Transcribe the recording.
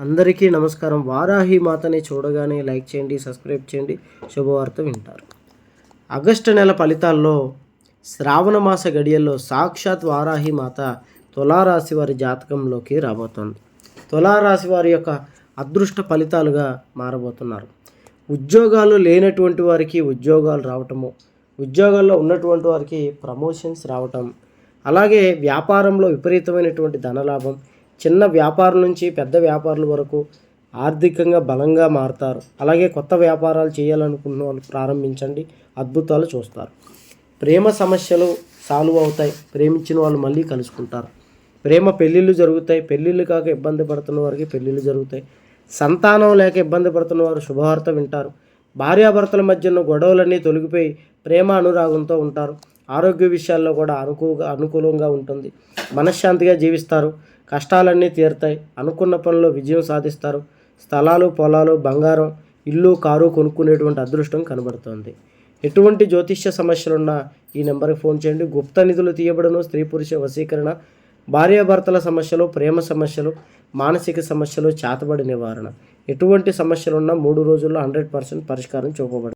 అందరికీ నమస్కారం. వారాహి మాతని చూడగానే లైక్ చేయండి సబ్స్క్రైబ్ చేయండి. శుభవార్త వింటారు. ఆగస్టు నెల ఫలితాల్లో శ్రావణ మాస గడియల్లో సాక్షాత్ వారాహి మాత తులారాశి వారి జాతకంలోకి రాబోతోంది. తులారాశి వారి యొక్క అదృష్ట ఫలితాలుగా మారబోతున్నారు. ఉద్యోగాలు లేనటువంటి వారికి ఉద్యోగాలు రావటము ఉద్యోగాల్లో ఉన్నటువంటి వారికి ప్రమోషన్స్ రావటం అలాగే వ్యాపారంలో విపరీతమైనటువంటి ధనలాభం చిన్న వ్యాపారం నుంచి పెద్ద వ్యాపారుల వరకు ఆర్థికంగా బలంగా మారుతారు. అలాగే కొత్త వ్యాపారాలు చేయాలనుకున్న వాళ్ళు ప్రారంభించండి. అద్భుతాలు చూస్తారు. ప్రేమ సమస్యలు సాల్వ్ అవుతాయి. ప్రేమించిన వాళ్ళు మళ్ళీ కలుసుకుంటారు. ప్రేమ పెళ్ళిళ్ళు జరుగుతాయి. పెళ్ళిళ్ళు కాక ఇబ్బంది పడుతున్న వారికి పెళ్ళిళ్ళు జరుగుతాయి. సంతానం లేక ఇబ్బంది పడుతున్న వారు శుభవార్త వింటారు. భార్యాభర్తల మధ్య ఉన్న గొడవలన్నీ తొలగిపోయి ప్రేమ అనురాగంతో ఉంటారు. ఆరోగ్య విషయాల్లో కూడా అనుకూగా అనుకూలంగా ఉంటుంది. మనశ్శాంతిగా జీవిస్తారు. కష్టాలన్నీ తీరుతాయి. అనుకున్న పనిలో విజయం సాధిస్తారు. స్థలాలు పొలాలు బంగారం ఇల్లు కారు కొనుక్కునేటువంటి అదృష్టం కనబడుతోంది. ఎటువంటి జ్యోతిష్య సమస్యలున్నా ఈ నెంబర్కి ఫోన్ చేయండి. గుప్త నిధులు తీయబడను. స్త్రీ పురుష వశీకరణ భార్యాభర్తల సమస్యలు ప్రేమ సమస్యలు మానసిక సమస్యలు చేతబడి నివారణ. ఎటువంటి సమస్యలున్నా మూడు రోజుల్లో హండ్రెడ్ పర్సెంట్ పరిష్కారం చూపబడుతుంది.